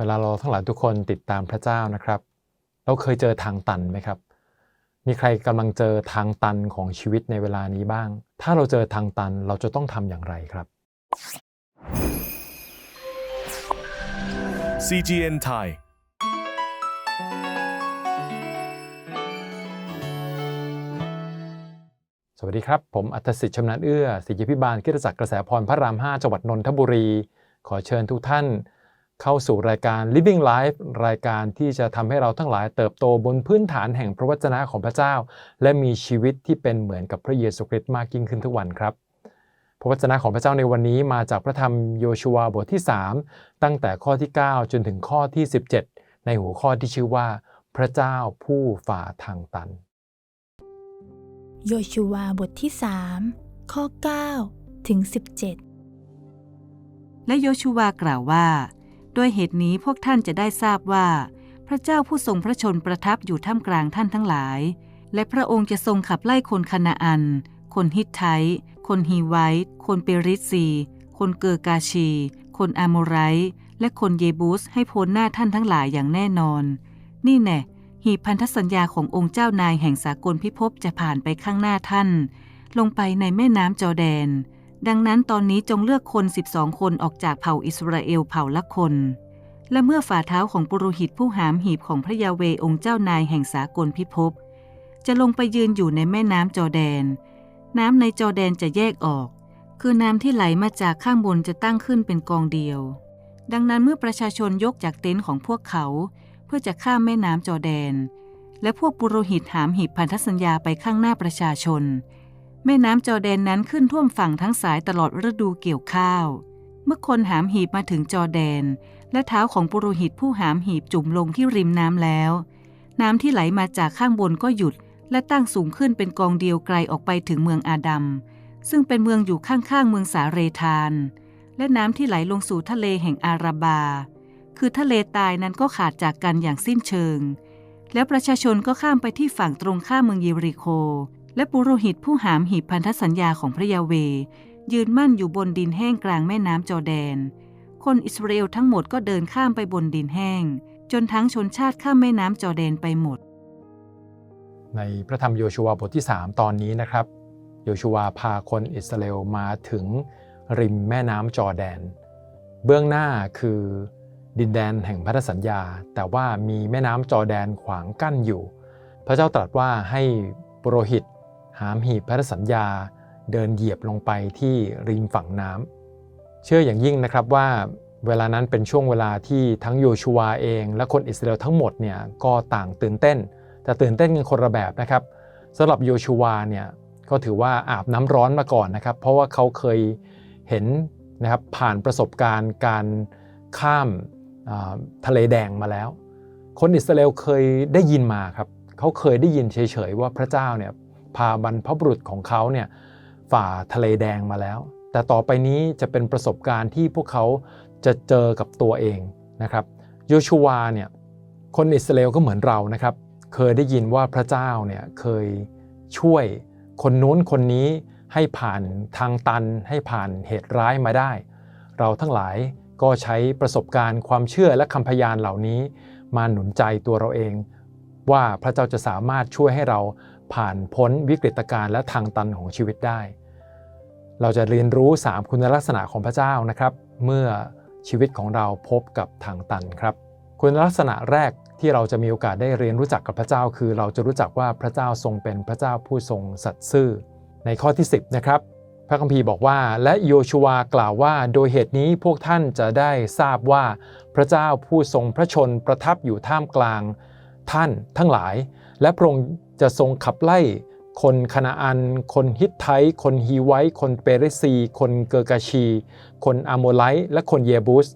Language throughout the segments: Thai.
เวลาเราทั้งหลายทุกคนติดตามพระเจ้านะครับ เราเคยเจอทางตันไหมครับ มีใครกำลังเจอทางตันของชีวิตในเวลานี้บ้าง ถ้าเราเจอทางตันเราจะต้องทำอย่างไรครับ CGN Thai สวัสดีครับ ผมอัตสิทธิ์ชำนาญเอื้อศิษยพิบาลคริสตจักรกระแสพรพระราม 5 จังหวัดนนทบุรี ขอเชิญทุกท่าน เข้าสู่รายการ Living Life รายการที่จะทำให้เราทั้งหลายเติบโตบนพื้นฐานแห่งพระวจนะของพระเจ้า และมีชีวิตที่เป็นเหมือนกับพระเยซูคริสต์มากยิ่งขึ้นทุกวันครับ พระวจนะของพระเจ้าในวันนี้มาจากพระธรรมโยชูวาบทที่ 3 ตั้งแต่ข้อที่ 9 จนถึงข้อที่ 17 ในหัวข้อที่ชื่อว่า พระเจ้าผู้ฝ่าทางตัน โยชูวาบทที่ 3 ข้อ 9 ถึง 17 และโยชูวากล่าวว่า ด้วยเหตุนี้พวกท่านจะได้ทราบว่า พระเจ้าผู้ทรงพระชนประทับอยู่ท่ามกลางท่านทั้งหลาย และพระองค์จะทรงขับไล่คนคานาอัน คนฮิตไทต์คนฮีไวท์คนเปริซี คนเกอร์กาชี คนอาโมไรต์และคนเยบูสให้พ้นหน้าท่านทั้งหลายอย่างแน่นอน นี่แน่หีพันธสัญญาขององค์เจ้านายแห่งสากลพิภพจะผ่านไปข้างหน้าท่าน ลงไปในแม่น้ำจอแดน ดังนั้นตอนนี้จงเลือกคน 12 คนออกจากเผ่าอิสราเอลเผ่าละคน และเมื่อฝ่าเท้าของปุโรหิตผู้หามหีบของพระยาเวองค์เจ้านายแห่งสากลพิภพ จะลงไปยืนอยู่ในแม่น้ำจอแดน น้ำในจอแดนจะแยกออก คือน้ำที่ไหลมาจากข้างบนจะตั้งขึ้นเป็นกองเดียว ดังนั้นเมื่อประชาชนยกจากเต็นท์ของพวกเขา เพื่อจะข้ามแม่น้ำจอแดน และพวกปุโรหิตหามหีบพันธสัญญาไปข้างหน้าประชาชน แม่น้ำจอแดนนั้นขึ้นท่วมฝั่งทั้งสายตลอดฤดูเกี่ยวข้าว เมื่อคนหามหีบมาถึงจอแดน และเท้าของปุโรหิตผู้หามหีบจุ่มลงที่ริมน้ำแล้ว น้ำที่ไหลมาจากข้างบนก็หยุด และตั้งสูงขึ้นเป็นกองเดียวไกลออกไปถึงเมืองอาดัม ซึ่งเป็นเมืองอยู่ข้างๆเมืองสาเรธาน และน้ำที่ไหลลงสู่ทะเลแห่งอาราบา คือทะเลตายนั้นก็ขาดจากกันอย่างสิ้นเชิง แล้วประชาชนก็ข้ามไปที่ฝั่งตรงข้ามเมืองเยริโค และปุโรหิตผู้หามหีบพันธสัญญาของพระยาเว ยืนมั่นอยู่บนดินแห้งกลางแม่น้ำจอแดน คนอิสราเอลทั้งหมดก็เดินข้ามไปบนดินแห้ง จนทั้งชนชาติข้ามแม่น้ำจอแดนไปหมด ในพระธรรมโยชูวาบทที่ 3 ตอนนี้นะครับ โยชูวาพาคนอิสราเอลมาถึงริมแม่น้ำจอแดน เบื้องหน้าคือดินแดนแห่งพันธสัญญา แต่ว่ามีแม่น้ำจอแดนขวางกั้นอยู่ พระเจ้าตรัสว่าให้ปุโรหิต หามหีบพันธสัญญาเดินเหยียบลงไปที่ริมฝั่งน้ำเชื่ออย่างยิ่งนะครับว่าเวลานั้นเป็นช่วงเวลาที่ทั้งโยชูวาเอง และคนอิสราเอลทั้งหมดเนี่ยก็ต่างตื่นเต้น แต่ตื่นเต้นกันคนละแบบนะครับสำหรับโยชูวาเนี่ยก็ถือว่าอาบน้ำร้อนมาก่อนนะครับ เพราะว่าเขาเคยเห็นนะครับผ่านประสบการณ์การข้ามทะเลแดงมาแล้ว คนอิสราเอลเคยได้ยินมาครับเขาเคยได้ยินเฉยๆว่าพระเจ้าเนี่ย พาบรรพบุรุษของเขาเนี่ยฝ่าทะเลแดงมาแล้ว แต่ต่อไปนี้จะเป็นประสบการณ์ที่พวกเขาจะเจอกับตัวเองนะครับโยชูวาเนี่ยคนอิสราเอลก็เหมือนเรานะครับ เคยได้ยินว่าพระเจ้าเนี่ยเคยช่วยคนนู้นคนนี้ให้ผ่านทางตันให้ผ่านเหตุร้ายมาได้ เราทั้งหลายก็ใช้ประสบการณ์ความเชื่อและคำพยานเหล่านี้ มาหนุนใจตัวเราเอง ว่าพระเจ้าจะสามารถช่วยให้เรา ผ่านพ้นวิกฤตการณ์และทางตันของชีวิตได้ เราจะเรียนรู้ 3 คุณลักษณะของพระเจ้านะครับ เมื่อชีวิตของเราพบกับทางตันครับ คุณลักษณะแรกที่เราจะมีโอกาสได้เรียนรู้จักกับพระเจ้า คือเราจะรู้จักว่าพระเจ้าทรงเป็นพระเจ้าผู้ทรงสัตย์ซื่อ ในข้อที่ 10 นะครับพระคัมภีร์บอกว่า และโยชูวากล่าวว่า โดยเหตุนี้พวกท่านจะได้ทราบว่าพระเจ้าผู้ทรงพระชนประทับอยู่ท่ามกลางท่านทั้งหลาย และพระองค์ จะทรงขับไล่คนคานาอัน คนฮิตไท คนฮีไวคนเปเรซี คนเกอร์กาชี คนอาโมไลและคนเยบูส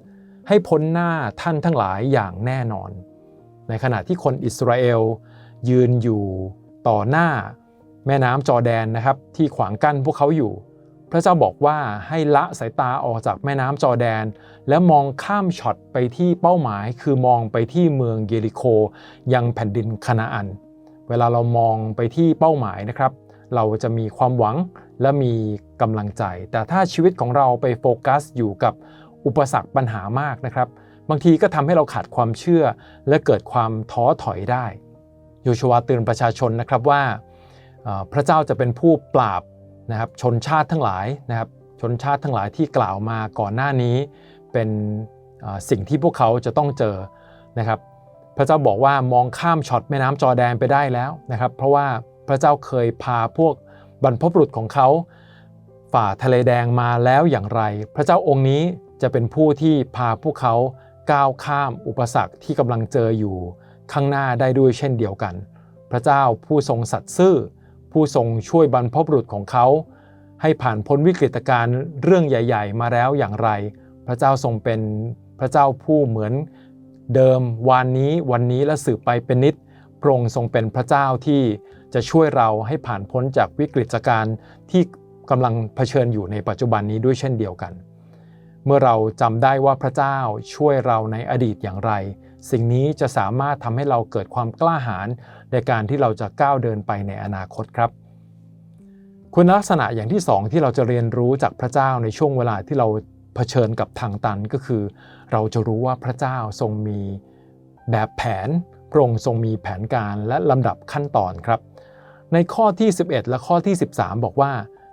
ให้พ้นหน้าท่านทั้งหลายอย่างแน่นอน ในขณะที่คนอิสราเอลยืนอยู่ต่อหน้าแม่น้ำจอแดนนะครับที่ขวางกั้นพวกเขาอยู่ พระเจ้าบอกว่าให้ละสายตาออกจากแม่น้ำจอแดน และมองข้ามช็อตไปที่เป้าหมาย คือมองไปที่เมืองเยริโคยังแผ่นดินคานาอัน เวลาเรามองไปที่เป้าหมายนะครับ เราจะมีความหวังและมีกำลังใจ แต่ถ้าชีวิตของเราไปโฟกัสอยู่กับอุปสรรคปัญหามากนะครับ บางทีก็ทำให้เราขาดความเชื่อ และเกิดความท้อถอยได้โยชัวเตือนประชาชนนะครับว่าพระเจ้าจะเป็นผู้ปราบนะครับชนชาติทั้งหลายนะครับชนชาติทั้งหลายที่กล่าวมาก่อนหน้านี้ เป็นสิ่งที่พวกเขาจะต้องเจอนะครับ พระเจ้าบอกว่ามองข้ามช็อตแม่น้ำจอแดนไปได้แล้วนะครับ เพราะว่าพระเจ้าเคยพาพวกบรรพบุรุษของเขา ฝ่าทะเลแดงมาแล้วอย่างไร พระเจ้าองค์นี้จะเป็นผู้ที่พาพวกเขาก้าวข้ามอุปสรรคที่กำลังเจออยู่ข้างหน้าได้ด้วยเช่นเดียวกัน พระเจ้าผู้ทรงสัตย์ซื่อ ผู้ทรงช่วยบรรพบุรุษของเขา ให้ผ่านพ้นวิกฤตการณ์เรื่องใหญ่ ๆ มาแล้วอย่างไร พระเจ้าทรงเป็นพระเจ้าผู้เหมือน เดิมวานนี้วันนี้และสืบไปเป็นนิดพระองค์ทรงเป็นพระเจ้าที่จะช่วยเราให้ผ่านพ้นจากวิกฤตการณ์ที่กำลังเผชิญอยู่ในปัจจุบันนี้ด้วยเช่นเดียวกัน เมื่อเราจำได้ว่าพระเจ้าช่วยเราในอดีตอย่างไร สิ่งนี้จะสามารถทำให้เราเกิดความกล้าหาญในการที่เราจะก้าวเดินไปในอนาคตครับ คุณลักษณะอย่างที่สองที่เราจะเรียนรู้จากพระเจ้าในช่วงเวลาที่เราเผชิญกับทางตันก็คือ เราจะรู้ว่าพระเจ้าทรงมีแบบแผนพระองค์ทรงมีแผนการและลำดับขั้นตอนครับ ในข้อที่ 11 และข้อที่ 13 บอกว่า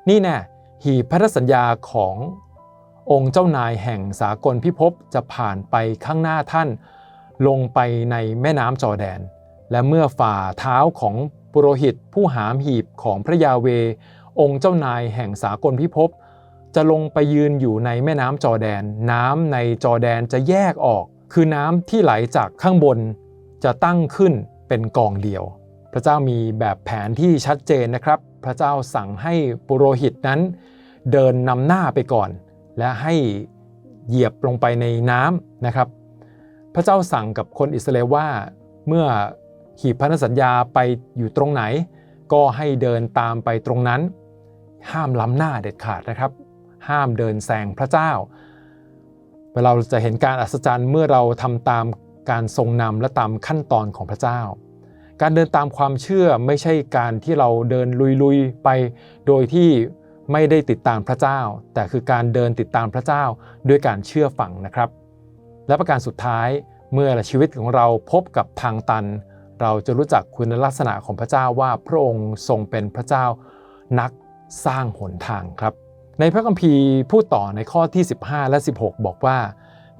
นี่แน่หีบพันธสัญญาขององค์เจ้านายแห่งสากลพิภพจะผ่านไปข้างหน้าท่าน ลงไปในแม่น้ำจอแดน และเมื่อฝ่าเท้าของปุโรหิตผู้หามหีบของพระยาเว องค์เจ้านายแห่งสากลพิภพ จะลงไปยืนอยู่ในแม่น้ำจอแดน น้ำในจอแดนจะแยกออก คือน้ำที่ไหลจากข้างบนจะตั้งขึ้นเป็นกองเดียว พระเจ้ามีแบบแผนที่ชัดเจนนะครับ พระเจ้าสั่งให้ปุโรหิตนั้น เดินนำหน้าไปก่อน และให้เหยียบลงไปในน้ำนะครับ พระเจ้าสั่งกับคนอิสราเอลว่าเมื่อหีบพันธสัญญาไปอยู่ตรงไหน ก็ให้เดินตามไปตรงนั้น ห้ามล้ำหน้าเด็ดขาดนะครับ ห้ามเดินแซงพระเจ้า เราจะเห็นการอัศจรรย์เมื่อเราทำตามการทรงนำและตามขั้นตอนของพระเจ้า การเดินตามความเชื่อไม่ใช่การที่เราเดินลุยๆไปโดยที่ไม่ได้ติดตามพระเจ้า แต่คือการเดินติดตามพระเจ้าด้วยการเชื่อฟังนะครับ และประการสุดท้ายเมื่อชีวิตของเราพบกับทางตัน เราจะรู้จักคุณลักษณะของพระเจ้าว่าพระองค์ทรงเป็นพระเจ้านักสร้างหนทางครับ ในพระคัมภีร์พูดต่อในข้อที่ 15 และ 16 บอกว่า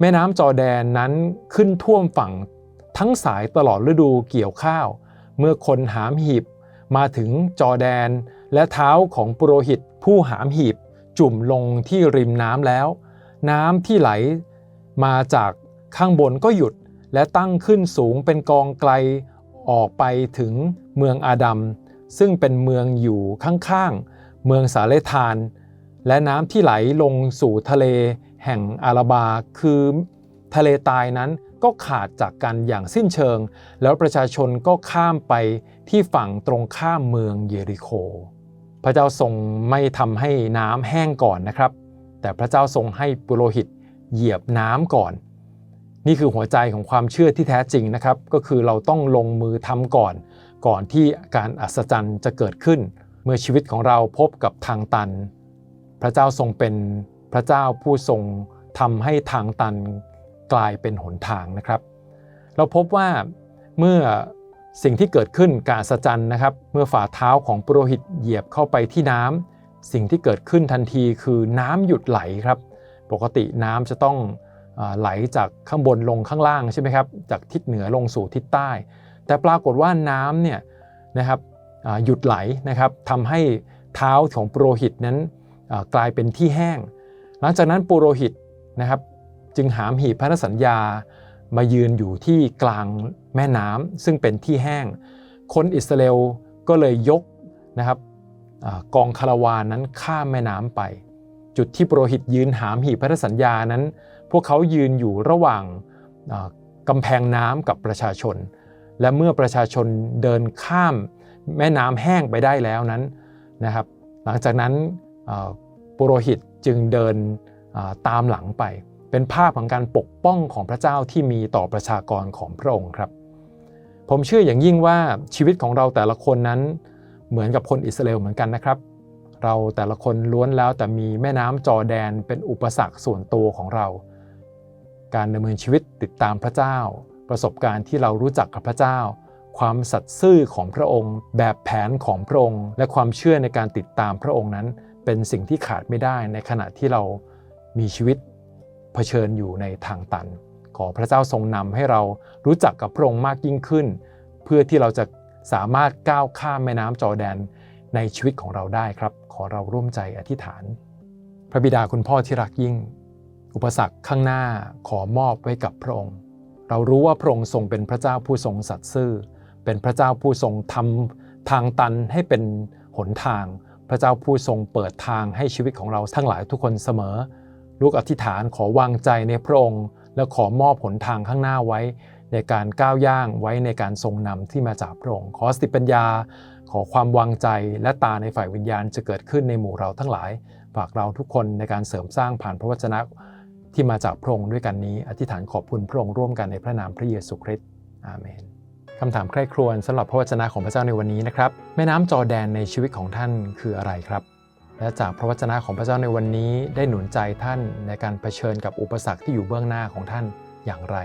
แม่น้ำจอแดนนั้นขึ้นท่วมฝั่งทั้งสายตลอดฤดูเกี่ยวข้าว เมื่อคนหามหีบมาถึงจอแดน และเท้าของปุโรหิตผู้หามหีบจุ่มลงที่ริมน้ำแล้ว น้ำที่ไหลมาจากข้างบนก็หยุดและตั้งขึ้นสูงเป็นกองไกลออกไปถึงเมืองอาดัมซึ่งเป็นเมืองอยู่ข้างๆ เมืองสาเลธาน และน้ำที่ไหลลงสู่ทะเลแห่งอาราบาคือ ทะเลตายนั้นก็ขาดจากกันอย่างสิ้นเชิง แล้วประชาชนก็ข้ามไปที่ฝั่งตรงข้ามเมืองเยริโค พระเจ้าทรงไม่ทำให้น้ำแห้งก่อนนะครับ แต่พระเจ้าทรงให้ปุโรหิตเหยียบน้ำก่อน นี่คือหัวใจของความเชื่อที่แท้จริงนะครับ ก็คือเราต้องลงมือทำก่อน ก่อนที่การอัศจรรย์จะเกิดขึ้น เมื่อชีวิตของเราพบกับทางตัน พระเจ้าทรงเป็นพระเจ้าผู้ทรงทำให้ทางตันกลายเป็นหนทางนะครับ เราพบว่าเมื่อสิ่งที่เกิดขึ้นการอัศจรรย์นะครับ เมื่อฝ่าเท้าของปุโรหิตเหยียบเข้าไปที่น้ำสิ่งที่เกิดขึ้นทันทีคือน้ำหยุดไหลครับ ปกติน้ำจะต้องไหลจากข้างบนลงข้างล่างใช่ไหมครับ จากทิศเหนือลงสู่ทิศใต้ แต่ปรากฏว่าน้ำเนี่ยนะครับหยุดไหลนะครับทำให้เท้าของปุโรหิตนั้น กลายเป็นที่แห้ง หลังจากนั้นปุโรหิตนะครับจึงหามหีบพันธสัญญามายืนอยู่ที่กลางแม่น้ำซึ่งเป็นที่แห้ง คนอิสราเอลก็เลยยกนะครับกองคาราวานนั้นข้ามแม่น้ำไป จุดที่ปุโรหิตยืนหามหีบพันธสัญญานั้น พวกเขายืนอยู่ระหว่างกำแพงน้ำกับประชาชน และเมื่อประชาชนเดินข้ามแม่น้ำแห้งไปได้แล้วนั้นนะครับ หลังจากนั้น ปุโรหิตจึงเดินตามหลังไป เป็นภาพของการปกป้องของพระเจ้าที่มีต่อประชากรของพระองค์ครับ ผมเชื่ออย่างยิ่งว่าชีวิตของเราแต่ละคนนั้นเหมือนกับคนอิสราเอลเหมือนกันนะครับ เราแต่ละคนล้วนแล้วแต่มีแม่น้ำจอแดนเป็นอุปสรรคส่วนตัวของเรา การดำเนินชีวิตติดตามพระเจ้า ประสบการณ์ที่เรารู้จักกับพระเจ้า ความสัตย์ซื่อของพระองค์ แบบแผนของพระองค์ และความเชื่อในการติดตามพระองค์นั้น เป็นสิ่งที่ขาดไม่ได้ในขณะที่เรามีชีวิตเผชิญอยู่ในทางตัน ขอพระเจ้าทรงนำให้เรารู้จักกับพระองค์มากยิ่งขึ้น เพื่อที่เราจะสามารถก้าวข้ามแม่น้ำจอแดนในชีวิตของเราได้ครับ ขอเราร่วมใจอธิษฐาน พระบิดาคุณพ่อที่รักยิ่ง อุปสรรคข้างหน้าขอมอบไว้กับพระองค์ เรารู้ว่าพระองค์ทรงเป็นพระเจ้าผู้ทรงสัตย์ซื่อ เป็นพระเจ้าผู้ทรงทำทางตันให้เป็นหนทาง พระเจ้าผู้ทรงเปิดทางให้ชีวิตของเราทั้งหลายทุกคนเสมอ ลูกอธิษฐานขอวางใจในพระองค์ และขอมอบหนทางข้างหน้าไว้ ในการก้าวย่างไว้ในการทรงนำที่มาจากพระองค์ ขอสติปัญญา ขอความวางใจและตาในฝ่ายวิญญาณจะเกิดขึ้นในหมู่เราทั้งหลาย ฝากเราทุกคนในการเสริมสร้างผ่านพระวจนะที่มาจากพระองค์ด้วยกันนี้ อธิษฐานขอบคุณพระองค์ร่วมกันในพระนามพระเยซูคริสต์อาเมน คำถามใคร่ครวญสำหรับพระวจนะของพระเจ้าในวันนี้นะครับ แม่น้ำจอแดนในชีวิตของท่านคืออะไรครับ และจากพระวจนะของพระเจ้าในวันนี้ได้หนุนใจท่านในการเผชิญกับอุปสรรคที่อยู่เบื้องหน้าของท่านอย่างไร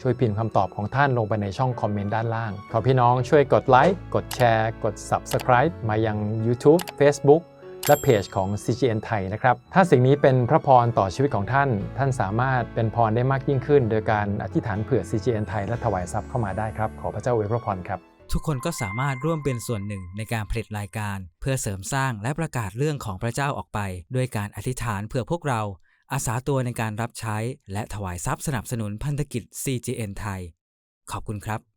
ช่วยพิมพ์คำตอบของท่านลงไปในช่องคอมเมนต์ด้านล่าง ขอพี่น้องช่วยกดไลค์กดแชร์ กด Subscribe มายัง YouTube Facebook และเพจของ CGN ไทยนะครับ ถ้าสิ่งนี้เป็นพระพรต่อชีวิตของท่าน ท่านสามารถเป็นพรได้มากยิ่งขึ้น โดยการอธิษฐานเผื่อ CGN ไทยและถวายทรัพย์เข้ามาได้ครับ ขอพระเจ้าอวยพระพรครับ ทุกคนก็สามารถร่วมเป็นส่วนหนึ่งในการผลิตรายการ เพื่อเสริมสร้างและประกาศเรื่องของพระเจ้าออกไป ด้วยการอธิษฐานเพื่อพวกเรา อาสาตัวในการรับใช้ และถวายทรัพย์สนับสนุนพันธกิจ CGN ไทย ขอบคุณครับ